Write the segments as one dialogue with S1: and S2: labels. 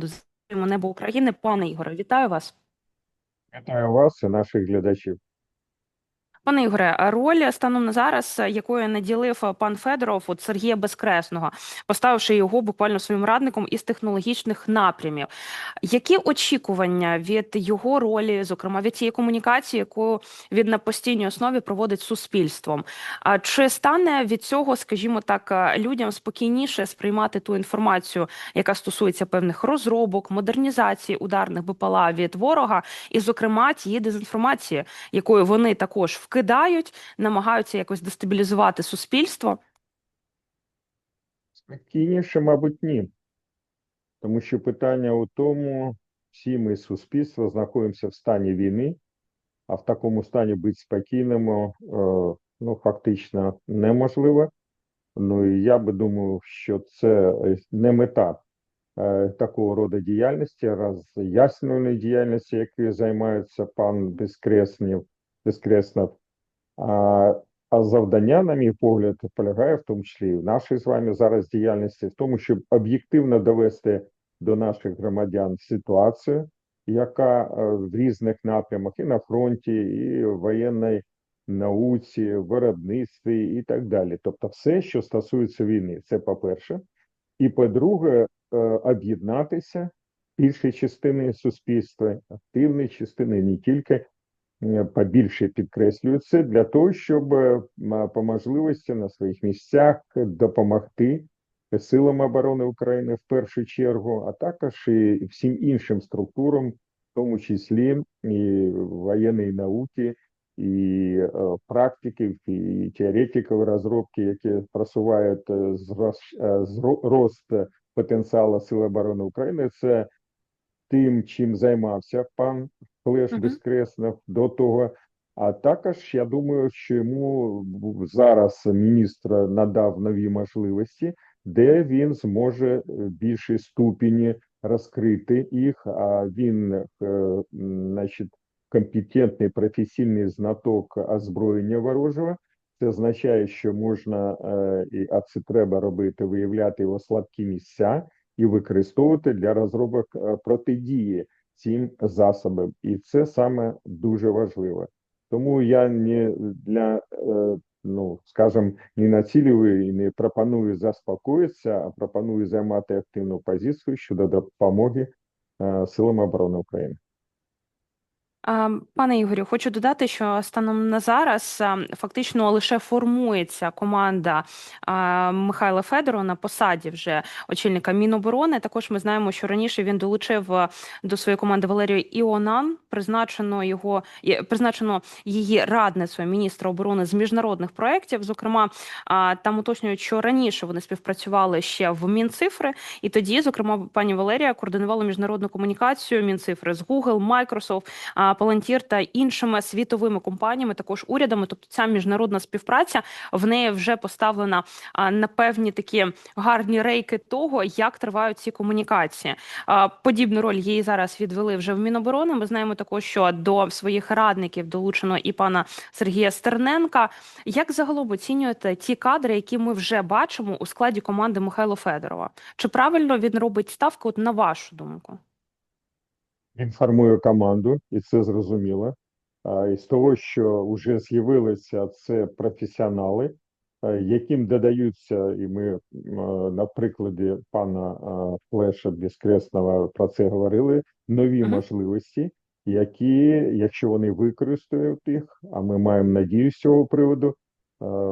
S1: фонду «Зиму небо України. Пане Ігоре, вітаю вас.
S2: Вітаю вас і наших глядачів.
S1: Пане Ігоре, роль станом на зараз, якою наділив пан Федоров от Сергія Безкресного, поставивши його буквально своїм радником із технологічних напрямів. Які очікування від його ролі, зокрема від цієї комунікації, яку він на постійній основі проводить суспільством? А чи стане від цього, скажімо так, людям спокійніше сприймати ту інформацію, яка стосується певних розробок, модернізації ударних БПЛА від ворога, і, зокрема, тієї дезінформації, якою вони також вкидають, намагаються якось дестабілізувати суспільство?
S2: Спокійніше, мабуть, ні. Тому що питання у тому, всі ми суспільство знаходимося в стані війни, а в такому стані бути спокійними, е, ну, фактично неможливо. Ну і я би думав, що це е, не мета е, такого роду діяльності, роз'яснювальної діяльності, якою займається пан Безкреснів, Безкреснов. А, завдання, на мій погляд, полягає в тому числі в нашій з вами зараз діяльності, в тому, щоб об'єктивно довести до наших громадян ситуацію, яка е, в різних напрямах і на фронті, і в воєнній науці, виробництві і так далі. Тобто, все, що стосується війни, це по-перше. І по-друге, е, об'єднатися більшої частини суспільства, активної частини не тільки побільше підкреслюю це для того, щоб е, по можливості на своїх місцях допомогти силам оборони України в першу чергу, а також і всім іншим структурам, в тому числі і воєнної науки, і е, практиків, і теоретиків розробки, які просувають е, зрос, е, потенціалу Сил оборони України. Це тим, чим займався пан Флеш
S1: Мгм.
S2: Безкреснов до того. А також я думаю, що йому зараз міністр надав нові можливості, де він зможе в більшій ступені розкрити їх. А він, е, значить, компетентний професійний знаток озброєння ворожого. Це означає, що можна, е, і, а це треба робити, виявляти його слабкі місця і використовувати для розробок е, протидії цим засобам. І це саме дуже важливо. Тому я не для, е, ну скажем, не націлюю і не пропоную заспокоїтися, а пропоную займати активну позицію щодо допомоги е, силам оборони України.
S1: А, Пане Ігорю, хочу додати, що станом на зараз фактично лише формується команда Михайла Федорова на посаді вже очільника Міноборони. Також ми знаємо, що раніше він долучив до своєї команди Валерію Іонан, призначено його призначено її радницею міністра оборони з міжнародних проєктів. Зокрема, там уточнюють, що раніше вони співпрацювали ще в Мінцифри, і тоді, зокрема, пані Валерія координувала міжнародну комунікацію Мінцифри з Google, Microsoft, Palantir та іншими світовими компаніями, також урядами. Тобто ця міжнародна співпраця в неї вже поставлена на певні такі гарні рейки того, як тривають ці комунікації. Подібну роль їй зараз відвели вже в Міноборони. Ми знаємо також, що до своїх радників долучено і пана Сергія Стерненка. Як загалом оцінюєте ті кадри, які ми вже бачимо у складі команди Михайла Федорова? Чи правильно він робить ставку? От на вашу думку?
S2: Він формує команду, і це зрозуміло. І з того, що вже з'явилися, це професіонали, е, яким додаються, і ми е, на прикладі пана е, Флеша Безкресного про це говорили, нові
S1: Мгм.
S2: можливості, які, якщо вони використають їх, а ми маємо надію з цього приводу,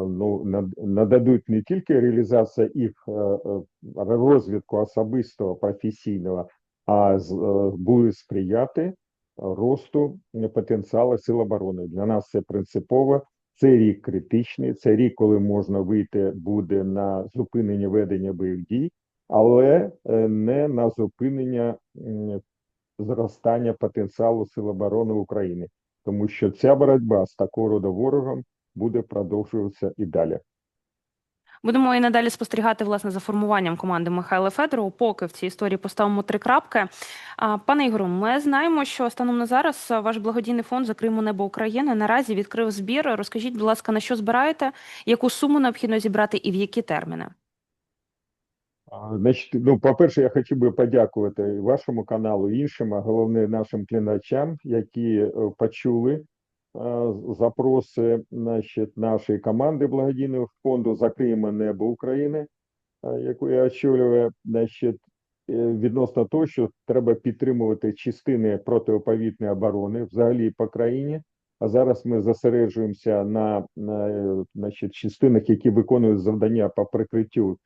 S2: ну, над- нададуть не тільки реалізація їх розвитку особистого, професійного, а е, буде сприяти росту потенціалу сил оборони. Для нас це принципово. Це рік критичний, це рік, коли можна вийти буде на зупинення ведення бойових дій, але е, не на зупинення зростання потенціалу сил оборони України, тому що ця боротьба з такого роду ворогом буде продовжуватися і далі.
S1: Будемо і надалі спостерігати власне за формуванням команди Михайла Федорова. Поки в цій історії поставимо три крапки. Пане Ігору, ми знаємо, що станом на зараз ваш благодійний фонд за Криму Небо України наразі відкрив збір. Розкажіть, будь ласка, на що збираєте, яку суму необхідно зібрати і в які терміни?
S2: Значить, ну, по-перше, я хотів би подякувати вашому каналу, іншим, а головне нашим глядачам, які е, почули запроси значить, нашої команди благодійного фонду Закриємо небо України, яку я очолюю, значить, е, відносно того, що треба підтримувати частини протиповітної оборони взагалі по країні. А зараз ми зосереджуємося на, на е, значить, частинах, які виконують завдання по прикриттю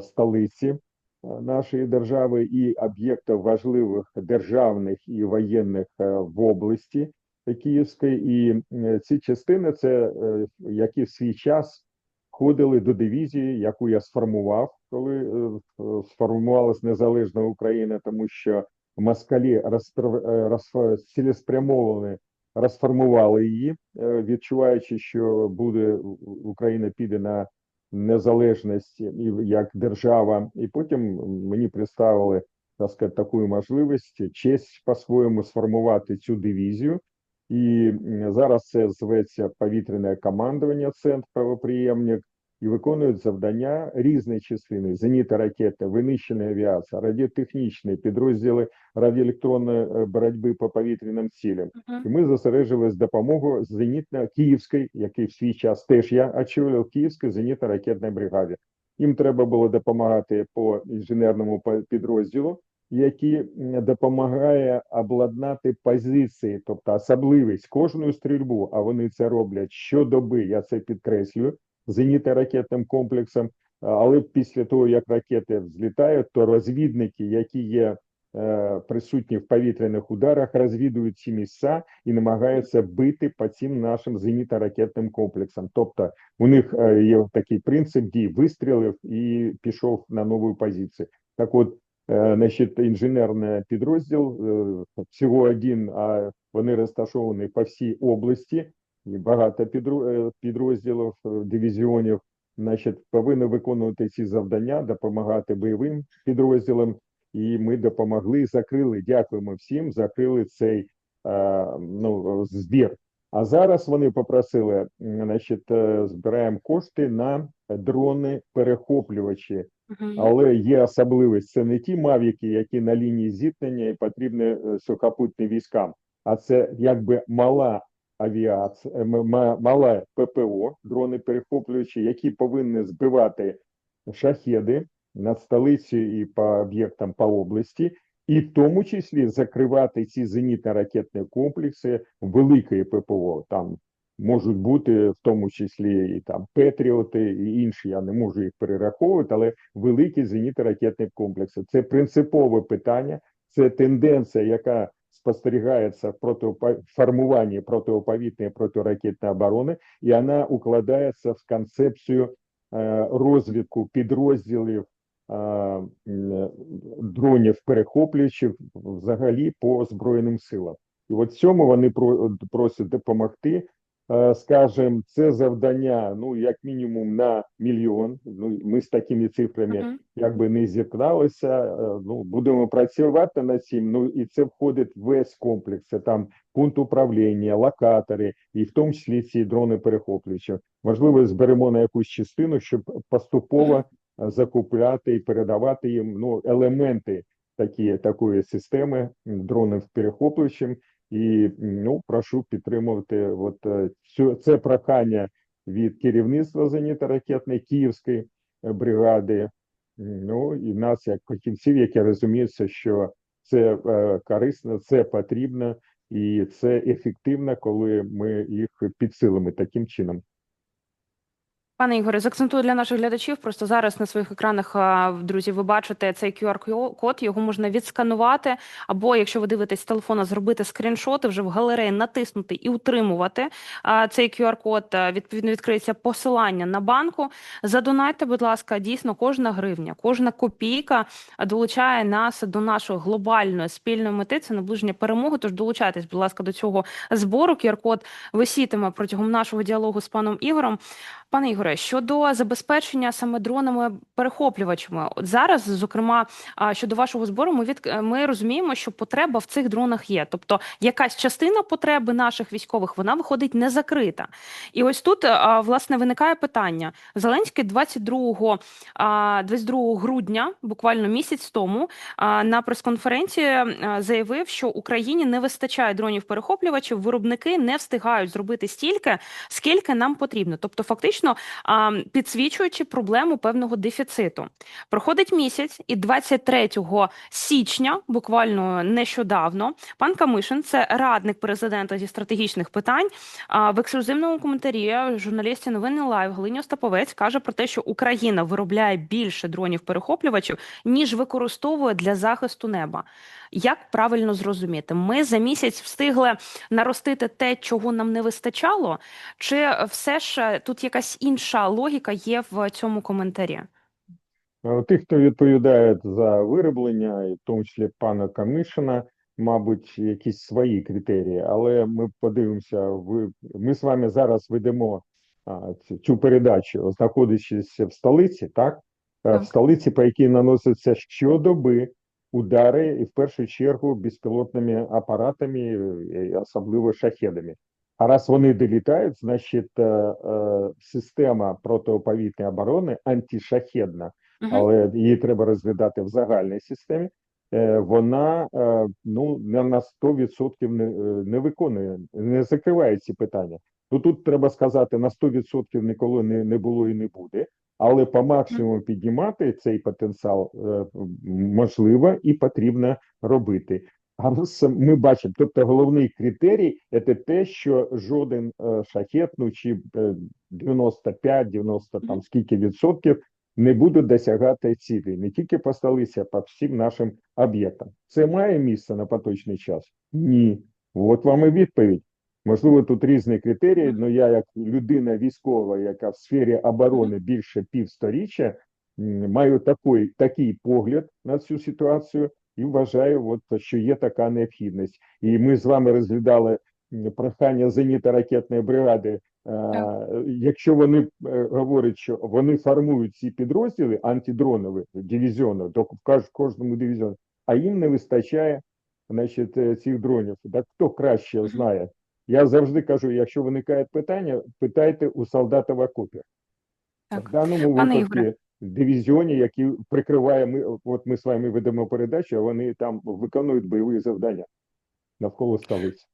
S2: столиці нашої держави і об'єктів важливих державних і воєнних в області Київської. І е, ці частини це е, які в свій час входили до дивізії, яку я сформував, коли е, сформувалась незалежна Україна, тому що москалі е, розформували її, відчуваючи, що буде Україна піде на незалежність і як держава, і потім мені представили так сказати, таку можливість честь по-своєму сформувати цю дивізію. І зараз це зветься повітряне командування, центр правоприємник, і виконують завдання різні частини: зеніти ракети, винищена авіація, радіотехнічні підрозділи радіоелектронної е, боротьби по повітряним цілям. І ми зосереджували з допомогою зенітно-київської, який в свій час теж я очолював Київській зенітно-ракетній бригаді. Їм треба було допомагати по інженерному підрозділу, м, допомагає обладнати позиції, тобто особливість кожну стрільбу. А вони це роблять щодоби. Я це підкреслюю зенітно-ракетним комплексом. Але після того, як ракети взлітають, то розвідники, які є е, присутні в повітряних ударах, розвідують ці місця і намагаються бити по цим нашим зенітно-ракетним комплексам. Тобто у них е, є такий принцип дій вистрілив і пішов на нову позицію. Так от, значить, інженерний підрозділ е, всього один, а вони розташовані по всій області. І багато е, підрозділів е, дивізіонів, значить, повинні виконувати ці завдання, допомагати бойовим підрозділам. І ми допомогли, закрили. Дякуємо всім. Закрили цей е, ну, збір. А зараз вони попросили, значить, е, збираємо кошти на дрони перехоплювачі. Але є особливість: це не ті мавіки, які на лінії зіткнення і потрібні е, сухопутним військам, а це якби мала авіація, м- мала ППО, дрони перехоплюючі, які повинні збивати шахеди над столицею і по об'єктам по області, і в тому числі закривати ці зенітно-ракетні комплекси великої ППО. Там можуть бути в тому числі і там Петріоти, і інші. Я не можу їх перераховувати, але великі зенітно-ракетні комплекси. Це принципове питання, це тенденція, яка спостерігається в протипо- формуванні протиповітної протиракетної оборони, і вона укладається в концепцію е, розвідку підрозділів е, дронів перехоплюючих взагалі по збройним силам. І от цьому вони просять допомогти. Е, Скажем, це завдання, ну як мінімум на мільйон. Ну ми з такими цифрами
S1: Мгм.
S2: якби не зіткналися. Е, Ну будемо працювати над цим. Ну і це входить весь комплекс. Це там пункт управління, локатори, і в тому числі ці дрони перехоплюючі. Можливо, зберемо на якусь частину, щоб поступово е, закупляти і передавати їм ну елементи такі такої системи дронів перехоплюючим. І ну прошу підтримувати. От е, це прохання від керівництва зенітно-ракетної Київської е, бригади. Ну і нас, як фахівців, які розуміються, що це е, корисно, це потрібно і це ефективно, коли ми їх підсилимо таким чином.
S1: Пане Ігоре, закцентую для наших глядачів. Просто зараз на своїх екранах, друзі, ви бачите цей QR-код, його можна відсканувати, або якщо ви дивитесь з телефона, зробити скріншоти вже в галереї, натиснути і утримувати цей QR-код. Відповідно, відкриється посилання на банку. Задонайте, будь ласка, дійсно кожна гривня, кожна копійка долучає нас до нашої глобальної спільної мети. Це наближення перемоги. Тож долучайтесь, будь ласка, до цього збору. QR-код висітиме протягом нашого діалогу з паном Ігорем. Пане Ігоре, щодо забезпечення саме дронами перехоплювачами, от зараз, зокрема, щодо вашого збору, ми від ми розуміємо, що потреба в цих дронах є. Тобто, якась частина потреби наших військових вона виходить не закрита. І ось тут власне виникає питання. Зеленський 22, а, 22 грудня, буквально місяць тому, на прес-конференції заявив, що Україні не вистачає дронів перехоплювачів. Виробники не встигають зробити стільки, скільки нам потрібно. Тобто, фактично, а, підсвічуючи проблему певного дефіциту. Проходить місяць, і 23 січня, буквально нещодавно, пан Камишин, це радник президента зі стратегічних питань. а, В ексклюзивному коментарі журналісті новини Лайв Галині Остаповець каже про те, що Україна виробляє більше дронів перехоплювачів ніж використовує для захисту неба. Як правильно зрозуміти, ми за місяць встигли наростити те, чого нам не вистачало, чи все ж тут якась інша логіка є в цьому коментарі?
S2: Е, Тих, хто відповідає за вироблення, і в тому числі пана Камишина, мабуть, якісь свої критерії, але ми подивимося, ви, ми з вами зараз ведемо цю, передачу, знаходячись в столиці, так? Е,
S1: Так.
S2: В столиці, по якій наносяться щодоби удари, і в першу чергу безпілотними апаратами, е, особливо шахедами. А раз вони долітають, значить е, е, система протиповітряної оборони антишахедна, але її треба розглядати в загальній системі. Е, Вона е, ну не на 100% не, е, не виконує, не закриває ці питання. Ну тут треба сказати, на 100% ніколи не, не було і не буде, але по максимуму піднімати цей потенціал можливо і потрібно робити. А ми бачимо, тобто головний критерій це те, що жоден шахет, ну чи е, 95, 90 там скільки відсотків не буде досягати цілі не тільки по столиці, а по всім нашим об'єктам. Це має місце на поточний час? Ні. От вам і відповідь. Можливо, тут різні критерії, але я, як людина військова, яка в сфері оборони більше півсторіччя, маю такий, такий погляд на цю ситуацію і вважаю, от, що є така необхідність. І ми з вами розглядали прохання зенітно-ракетної бригади Е, Якщо вони е, говорять, що вони формують ці підрозділи антидронові дивізіони, то в кожному дивізіону, а їм не вистачає значить, е, цих дронів. Так хто краще знає? Я завжди кажу: якщо виникає питання, питайте у солдата в окопі.
S1: Так.
S2: В даному
S1: Пане
S2: випадку
S1: Ігоре.
S2: в дивізіоні, які прикриває ми, от ми з вами ведемо передачу, а вони там виконують бойові завдання навколо столиці.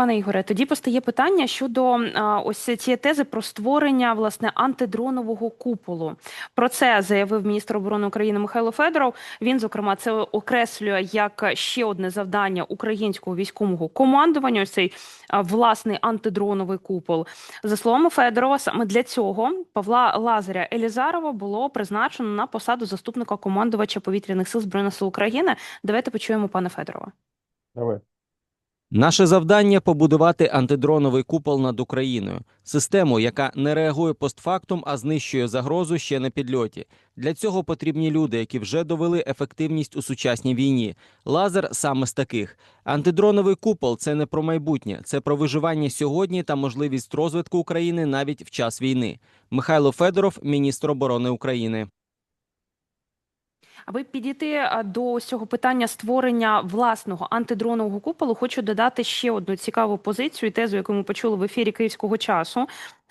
S1: Пане Ігоре, тоді постає питання щодо а, ось цієї тези про створення власне антидронового куполу. Про це заявив міністр оборони України Михайло Федоров. Він, зокрема, це окреслює як ще одне завдання українського військового командування. Ось цей а, власний антидроновий купол. За словами Федорова, саме для цього Павла Лазаря Елізарова було призначено на посаду заступника командувача повітряних сил збройних сил України. Давайте почуємо пана Федорова.
S2: Давай.
S3: Наше завдання побудувати антидроновий купол над Україною, систему, яка не реагує постфактум, а знищує загрозу ще на підльоті. Для цього потрібні люди, які вже довели ефективність у сучасній війні. Лазер саме з таких. Антидроновий купол це не про майбутнє, це про виживання сьогодні та можливість розвитку України навіть в час війни. Михайло Федоров, міністр оборони України.
S1: Аби підійти до цього питання створення власного антидронового куполу, хочу додати ще одну цікаву позицію і тезу, яку ми почули в ефірі київського часу.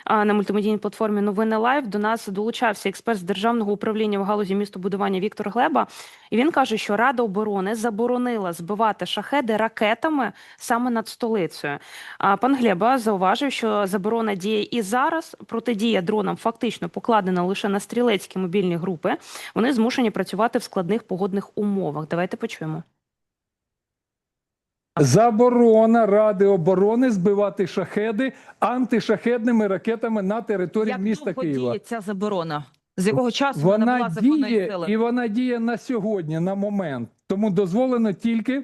S1: На мультимедійній платформі Новини Лайв до нас долучався експерт з державного управління в галузі містобудування Віктор Глеба. І він каже, що Рада оборони заборонила збивати шахеди ракетами саме над столицею. А пан Глеба зауважив, що заборона діє і зараз. Протидія дронам фактично покладена лише на стрілецькі мобільні групи. Вони змушені працювати в складних погодних умовах. Давайте почуємо.
S4: Заборона Ради оборони збивати шахеди антишахедними ракетами на території
S5: Як
S4: міста
S5: довго
S4: Києва.
S5: діє ця заборона? З якого часу вона,
S4: Вона
S5: була законної
S4: діє
S5: сили?
S4: і вона діє на сьогодні, на момент. Тому дозволено тільки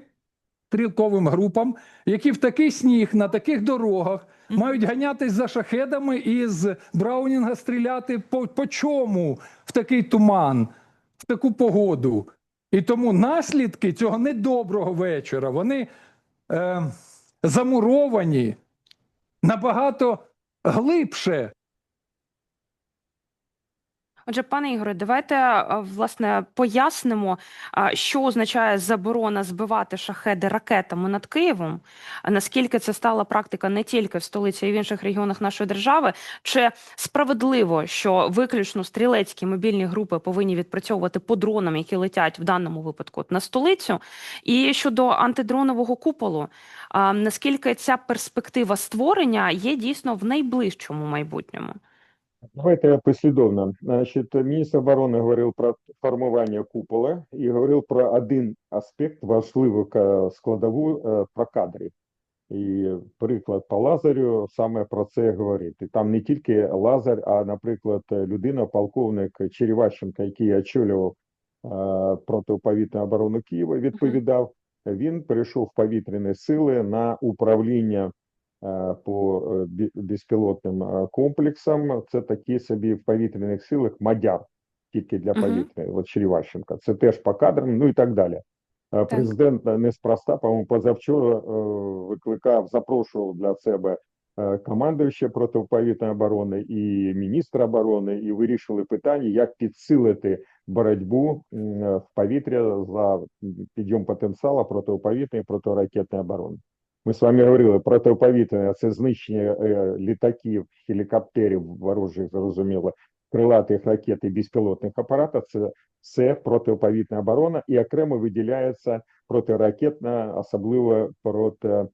S4: стрілковим групам, які в такий сніг на таких дорогах мають ганятись за шахедами і з Браунінга стріляти по, по чому в такий туман, в таку погоду. І тому наслідки цього недоброго вечора вони е, замуровані набагато глибше
S1: Отже, пане Ігоре, давайте е, власне пояснимо, що означає заборона збивати шахеди ракетами над Києвом. Наскільки це стала практика не тільки в столиці, а й в інших регіонах нашої держави? Чи справедливо, що виключно стрілецькі мобільні групи повинні відпрацьовувати по дронам, які летять в даному випадку на столицю? І щодо антидронового куполу, а, наскільки ця перспектива створення є дійсно в найближчому майбутньому?
S2: Давайте послідовно. Значить, міністр оборони говорив про формування купола і говорив про один аспект важливу складову е, про кадри. І приклад по Лазарю саме про це говорить. І там не тільки Лазар, а, наприклад, людина, полковник Череващенко, який очолював е, протиповітряну оборону Києва, відповідав. Він перейшов в повітряні сили на управління по е, безпілотним е, комплексам. Це такі собі в повітряних силах мадяр, тільки для повітря. От Череващенко. Це теж по кадрам, ну і так далі. Е, Президент е, неспроста, по-моєму, позавчора е, викликав, запрошував для себе е, командуюча протиповітряної оборони і міністра оборони, і вирішили питання, як підсилити боротьбу е, в повітря за підйом потенціалу протиповітряної і протиракетної оборони. Ми з вами говорили, протиповітряне – це знищення е, літаків, гелікоптерів ворожих, зрозуміло, крилатих ракет і безпілотних апаратів. Це все протиповітряна оборона і окремо виділяється протиракетна, особливо проти е,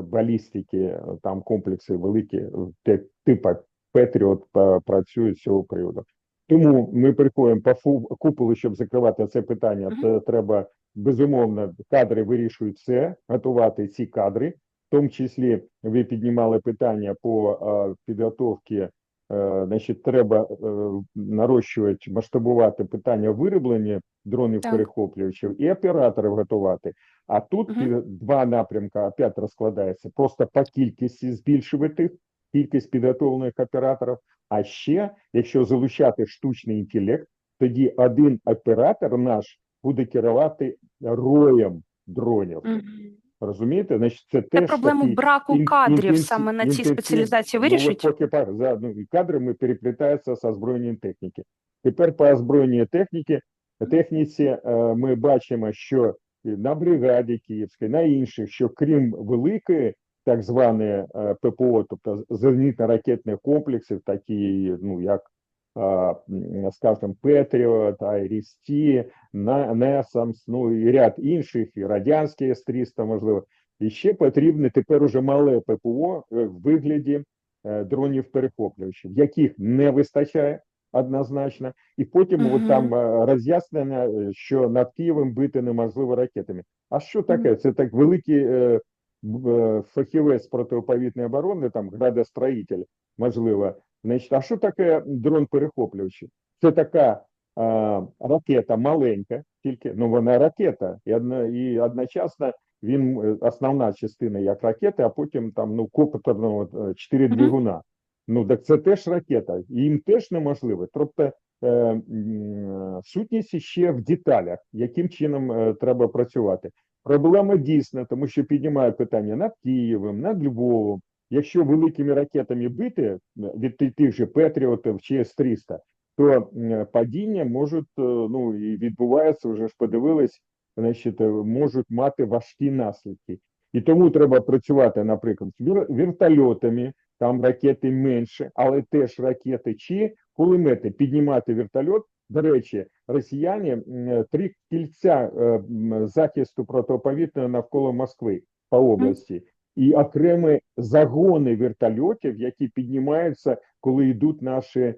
S2: балістики. Там комплекси великі, типа Петріот працюють з цього приводу. Тому ми приходимо по куполу, щоб закривати це питання. Це треба безумовно кадри вирішують все, готувати ці кадри. В тому числі ви піднімали питання по е, підготовці Е, Значить, треба е, нарощувати, масштабувати питання вироблення дронів перехоплювачів і операторів готувати. А тут пі- два напрямки опять розкладається. Просто по кількості збільшувати кількість підготовлених операторів. А ще, якщо залучати штучний інтелект, тоді один оператор наш буде керувати роєм дронів.
S1: Мгм.
S2: Розумієте? Значить, це теж
S1: проблему
S2: такий
S1: браку
S2: ін-
S1: кадрів
S2: інтенсив-
S1: саме на цій спеціалізації
S2: Ну,
S1: вирішить?
S2: поки так, за, ну, кадрами переплітаються з озброєнням техніки. Тепер по озброєнню техніки, техніці е, ми бачимо, що на бригаді Київській, на інших, що крім великої так званої е, ППО, тобто зенітно-ракетних комплексів, такі, ну, як, е, м, Петріот, Айрісті, Несамс, ну і ряд інших, і радянські С-300, можливо. І ще потрібне тепер уже мале ППО е, в вигляді е, дронів перехоплювачів, яких не вистачає однозначно. І потім
S1: Мгм.
S2: от там е, роз'яснення, що над Києвом бити неможливо ракетами. А що таке? Це так великий фахівець протиповітряної оборони, там градостроїтель, можливо. Значить, а що таке дрон перехоплювачі? Це така а, ракета маленька, тільки ну вона ракета, і одна і одночасно він е, основна частина як ракети, а потім там ну коптерного е, чотири двигуна. Ну так це теж ракета, і їм теж неможливо. Тобто е, сутність ще в деталях, яким чином е, треба працювати. Проблема дійсна, тому що піднімають питання над Києвом, над Львовом. Якщо великими ракетами бити е, від тих же Петріотів чи С-300, то падіння можуть, е, ну і відбувається, вже ж подивились, значить, е, можуть мати важкі наслідки. І тому треба працювати, наприклад, вертольотами, там ракети менше, але теж ракети чи кулемети. Піднімати вертольот. До речі, росіяни три кільця захисту протиповітряного навколо Москви по області. І окремі загони вертольотів, які піднімаються, коли йдуть наші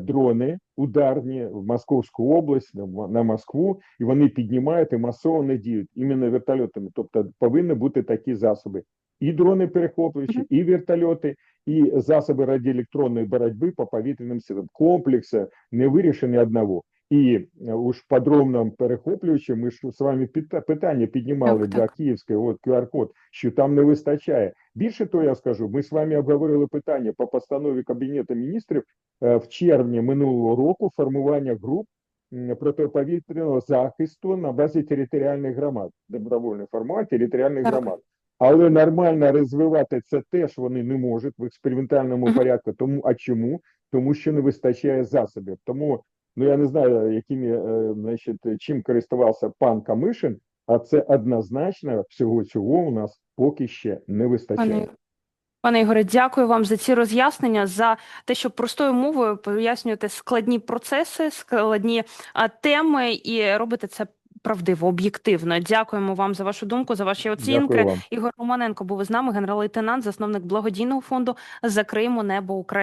S2: дрони ударні в Московську область, на- Москву, і вони піднімають і масово не діють іменно вертольотами. Тобто повинні бути такі засоби. І дрони перехоплюючі, і вертольоти, і засоби радіоелектронної боротьби по повітряним силам. Комплекси не вирішені одного. І е, уж подробно перехоплюючи, ми ж з вами питання піднімали
S1: Так,
S2: для
S1: так.
S2: Київської, от QR-код, що там не вистачає. Більше того, я скажу, ми з вами обговорили питання по постанові Кабінету міністрів е, в червні минулого року формування груп протиповітряного захисту на базі територіальних громад, добровольне формування територіальних
S1: Так.
S2: громад. Але нормально розвивати це теж вони не можуть в експериментальному порядку. Тому а чому? тому що не вистачає засобів. Тому ну я не знаю, якими е, значить, чим користувався пан Камишин, а це однозначно всього цього у нас поки ще не вистачає.
S1: Пане, пане Ігоре, дякую вам за ці роз'яснення, за те, що простою мовою пояснюєте складні процеси, складні теми і робите це правдиво, об'єктивно. Дякуємо вам за вашу думку, за ваші оцінки. Ігор Романенко був із нами, генерал-лейтенант, засновник благодійного фонду Закриємо небо України.